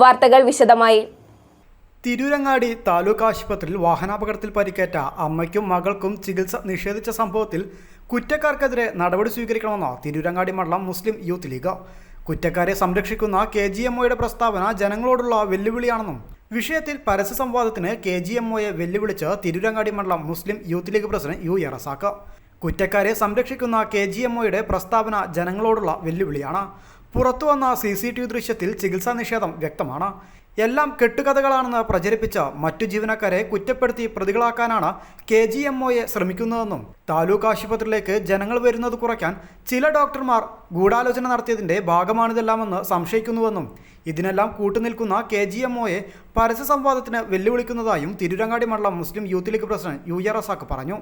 വാർത്തകൾ വിശദമായി. തിരൂരങ്ങാടി താലൂക്ക് ആശുപത്രിയിൽ വാഹനാപകടത്തിൽ പരിക്കേറ്റ അമ്മയ്ക്കും മകൾക്കും ചികിത്സ നിഷേധിച്ച സംഭവത്തിൽ കുറ്റക്കാർക്കെതിരെ നടപടി സ്വീകരിക്കണമെന്ന് തിരൂരങ്ങാടി മണ്ഡലം മുസ്ലിം യൂത്ത് ലീഗ്. കുറ്റക്കാരെ സംരക്ഷിക്കുന്ന കെ ജി എം ഒയുടെ പ്രസ്താവന ജനങ്ങളോടുള്ള വെല്ലുവിളിയാണെന്നും വിഷയത്തിൽ പരസ്യ സംവാദത്തിന് കെ ജി എം ഒയെ വെല്ലുവിളിച്ച് തിരൂരങ്ങാടി മണ്ഡലം Muslim youth league president U എറസാക്ക് കുറ്റക്കാരെ സംരക്ഷിക്കുന്ന കെ ജി എം ഒയുടെ പ്രസ്താവന ജനങ്ങളോടുള്ള വെല്ലുവിളിയാണ്. പുറത്തു വന്ന സി സി ടി വി ദൃശ്യത്തിൽ ചികിത്സാ നിഷേധം വ്യക്തമാണ്. എല്ലാം കെട്ടുകഥകളാണെന്ന് പ്രചരിപ്പിച്ച മറ്റു ജീവനക്കാരെ കുറ്റപ്പെടുത്തി പ്രതികളാക്കാനാണ് കെ ജി എം ഒയെ ശ്രമിക്കുന്നതെന്നും താലൂക്ക് ആശുപത്രിയിലേക്ക് ജനങ്ങൾ വരുന്നത് കുറയ്ക്കാൻ ചില ഡോക്ടർമാർ ഗൂഢാലോചന നടത്തിയതിന്റെ ഭാഗമാണിതെല്ലാമെന്ന് സംശയിക്കുന്നുവെന്നും ഇതിനെല്ലാം കൂട്ടുനിൽക്കുന്ന കെ ജി എം ഒയെ പരസ്യ സംവാദത്തിന് വെല്ലുവിളിക്കുന്നതായും തിരുരങ്ങാടി മണ്ഡലം Muslim Youth League president U A ആക്ക് പറഞ്ഞു.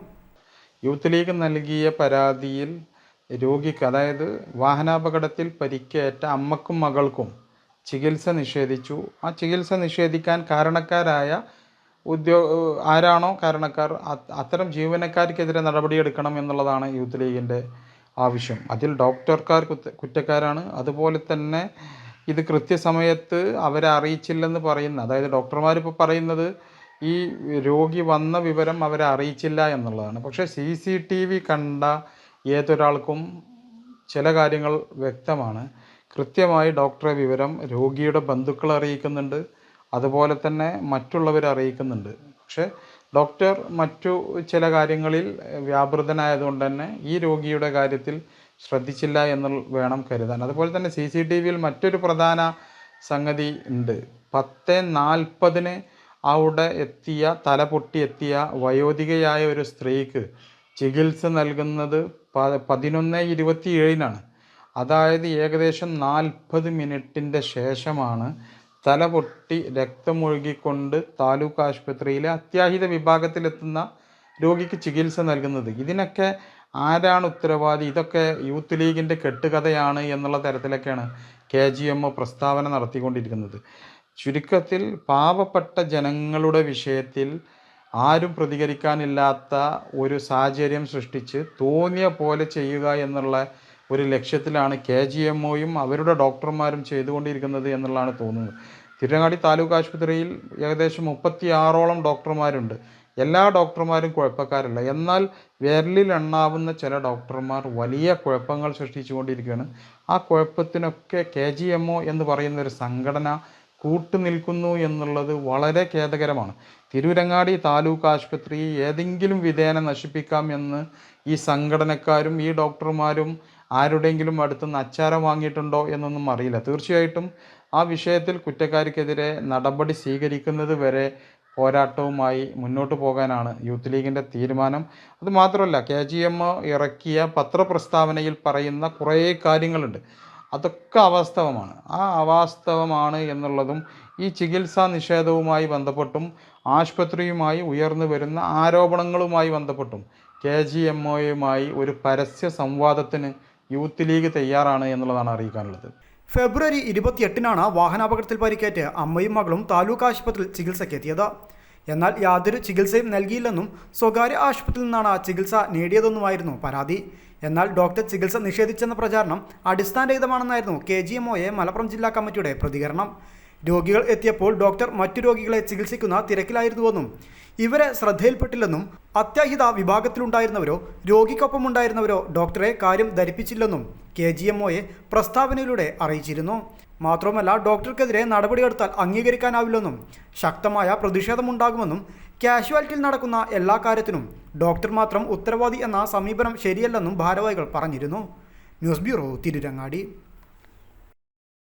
യൂത്ത് ലീഗ് നൽകിയ പരാതിയിൽ രോഗിക്ക് അതായത് വാഹനാപകടത്തിൽ പരിക്കേറ്റ അമ്മക്കും മകൾക്കും ചികിത്സ നിഷേധിച്ചു. ആ ചികിത്സ നിഷേധിക്കാൻ കാരണക്കാരായ ഉദ്യോ ആരാണോ കാരണക്കാർ അത് അത്തരം ജീവനക്കാർക്കെതിരെ നടപടിയെടുക്കണം എന്നുള്ളതാണ് യൂത്ത് ലീഗിന്റെ ആവശ്യം. അതിൽ ഡോക്ടർക്കാർ കുറ്റക്കാരാണ്. അതുപോലെ തന്നെ ഇത് കൃത്യസമയത്ത് അവരെ അറിയിച്ചില്ലെന്ന് പറയുന്ന അതായത് ഡോക്ടർമാർ ഇപ്പോൾ പറയുന്നത് ഈ രോഗി വന്ന വിവരം അവരെ അറിയിച്ചില്ല എന്നുള്ളതാണ്. പക്ഷേ സി സി ടി വി കണ്ട ഏതൊരാൾക്കും ചില കാര്യങ്ങൾ വ്യക്തമാണ്. കൃത്യമായി ഡോക്ടറെ വിവരം രോഗിയുടെ ബന്ധുക്കൾ അറിയിക്കുന്നുണ്ട്. അതുപോലെ തന്നെ മറ്റുള്ളവർ അറിയിക്കുന്നുണ്ട്. പക്ഷേ ഡോക്ടർ മറ്റു ചില കാര്യങ്ങളിൽ വ്യാപൃതനായതുകൊണ്ട് തന്നെ ഈ രോഗിയുടെ കാര്യത്തിൽ ശ്രദ്ധിച്ചില്ല എന്ന് വേണം കരുതാൻ. അതുപോലെ തന്നെ സി സി ടി വിയിൽ മറ്റൊരു പ്രധാന സംഗതി ഉണ്ട്. പത്ത് നാൽപ്പതിന് അവിടെ എത്തിയ തല പൊട്ടി എത്തിയ വയോധികയായ ഒരു സ്ത്രീക്ക് ചികിത്സ നൽകുന്നത് പ പതിനൊന്ന് ഇരുപത്തി ഏഴിനാണ് അതായത് ഏകദേശം നാൽപ്പത് മിനിറ്റിന്റെ ശേഷമാണ് തല പൊട്ടി രക്തമൊഴുകിക്കൊണ്ട് താലൂക്ക് ആശുപത്രിയിലെ അത്യാഹിത വിഭാഗത്തിലെത്തുന്ന രോഗിക്ക് ചികിത്സ നൽകുന്നത്. ഇതിനൊക്കെ ആരാണ് ഉത്തരവാദി? ഇതൊക്കെ യൂത്ത് ലീഗിന്റെ കെട്ടുകഥയാണ് എന്നുള്ള തരത്തിലൊക്കെയാണ് കെ ജി എം പ്രസ്താവന നടത്തിക്കൊണ്ടിരിക്കുന്നത്. ചുരുക്കത്തിൽ പാവപ്പെട്ട ജനങ്ങളുടെ വിഷയത്തിൽ ആരും പ്രതികരിക്കാനില്ലാത്ത ഒരു സാഹചര്യം സൃഷ്ടിച്ച് തോന്നിയ പോലെ ചെയ്യുക എന്നുള്ള ഒരു ലക്ഷ്യത്തിലാണ് കെ ജി എം ഒയും അവരുടെ ഡോക്ടർമാരും ചെയ്തുകൊണ്ടിരിക്കുന്നത് എന്നുള്ളതാണ് തോന്നുന്നത്. തിരുവങ്ങാടി താലൂക്ക് ആശുപത്രിയിൽ ഏകദേശം മുപ്പത്തി ആറോളം ഡോക്ടർമാരുണ്ട്. എല്ലാ ഡോക്ടർമാരും കുഴപ്പക്കാരല്ല. എന്നാൽ വിരലിൽ എണ്ണാവുന്ന ചില ഡോക്ടർമാർ വലിയ കുഴപ്പങ്ങൾ സൃഷ്ടിച്ചുകൊണ്ടിരിക്കുകയാണ്. ആ കുഴപ്പത്തിനൊക്കെ കെ ജി എം ഒ എന്ന് പറയുന്ന ഒരു സംഘടന കൂട്ടുനിൽക്കുന്നു എന്നുള്ളത് വളരെ ഖേദകരമാണ്. തിരൂരങ്ങാടി താലൂക്ക് ആശുപത്രി ഏതെങ്കിലും വിധേന നശിപ്പിക്കാം എന്ന് ഈ സംഘടനക്കാരും ഈ ഡോക്ടർമാരും ആരുടെയെങ്കിലും അടുത്ത് നിന്ന് അച്ചാരം വാങ്ങിയിട്ടുണ്ടോ എന്നൊന്നും അറിയില്ല. തീർച്ചയായിട്ടും ആ വിഷയത്തിൽ കുറ്റക്കാർക്കെതിരെ നടപടി സ്വീകരിക്കുന്നത് വരെ പോരാട്ടവുമായി മുന്നോട്ട് പോകാനാണ് യൂത്ത് ലീഗിന്റെ തീരുമാനം. അതുമാത്രമല്ല കെ ജി എം ഇറക്കിയ പത്രപ്രസ്താവനയിൽ പറയുന്ന കുറേ കാര്യങ്ങളുണ്ട്. അതൊക്കെ അവാസ്തവമാണ്. ആ അവാസ്തവമാണ് എന്നുള്ളതും ഈ ചികിത്സാ നിഷേധവുമായി ബന്ധപ്പെട്ടും ആശുപത്രിയുമായി ഉയർന്നു വരുന്ന ആരോപണങ്ങളുമായി ബന്ധപ്പെട്ടും കെ ജി എം ഒയുമായി ഒരു പരസ്യ സംവാദത്തിന് യൂത്ത് ലീഗ് തയ്യാറാണ് എന്നുള്ളതാണ് അറിയിക്കാനുള്ളത്. ഫെബ്രുവരി ഇരുപത്തിയെട്ടിനാണ് വാഹനാപകടത്തിൽ പരിക്കേറ്റ് അമ്മയും മകളും താലൂക്ക് ആശുപത്രിയിൽ ചികിത്സയ്ക്കെത്തിയത്. എന്നാൽ യാതൊരു ചികിത്സയും നൽകിയില്ലെന്നും സ്വകാര്യ ആശുപത്രിയിൽ നിന്നാണ് ആ ചികിത്സ നേടിയതെന്നുമായിരുന്നു പരാതി. എന്നാൽ ഡോക്ടർ ചികിത്സ നിഷേധിച്ചെന്ന പ്രചാരണം അടിസ്ഥാനരഹിതമാണെന്നായിരുന്നു കെ ജി എം ഒയെ മലപ്പുറം ജില്ലാ കമ്മിറ്റിയുടെ പ്രതികരണം. രോഗികൾ എത്തിയപ്പോൾ ഡോക്ടർ മറ്റു രോഗികളെ ചികിത്സിക്കുന്ന തിരക്കിലായിരുന്നുവെന്നും ഇവരെ ശ്രദ്ധയിൽപ്പെട്ടില്ലെന്നും അത്യാഹിത വിഭാഗത്തിലുണ്ടായിരുന്നവരോ രോഗിക്കൊപ്പമുണ്ടായിരുന്നവരോ ഡോക്ടറെ കാര്യം ധരിപ്പിച്ചില്ലെന്നും കെ ജി എം ഒയെ പ്രസ്താവനയിലൂടെ അറിയിച്ചിരുന്നു. മാത്രമല്ല ഡോക്ടർക്കെതിരെ നടപടിയെടുത്താൽ അംഗീകരിക്കാനാവില്ലെന്നും ശക്തമായ പ്രതിഷേധമുണ്ടാകുമെന്നും കാഷ്വാലിറ്റിയിൽ നടക്കുന്ന എല്ലാ കാര്യത്തിനും ഡോക്ടർ മാത്രം ഉത്തരവാദി എന്ന സമീപനം ശരിയല്ലെന്നും ഭാരവാഹികൾ പറഞ്ഞിരുന്നു. News bureau Tirurangadi.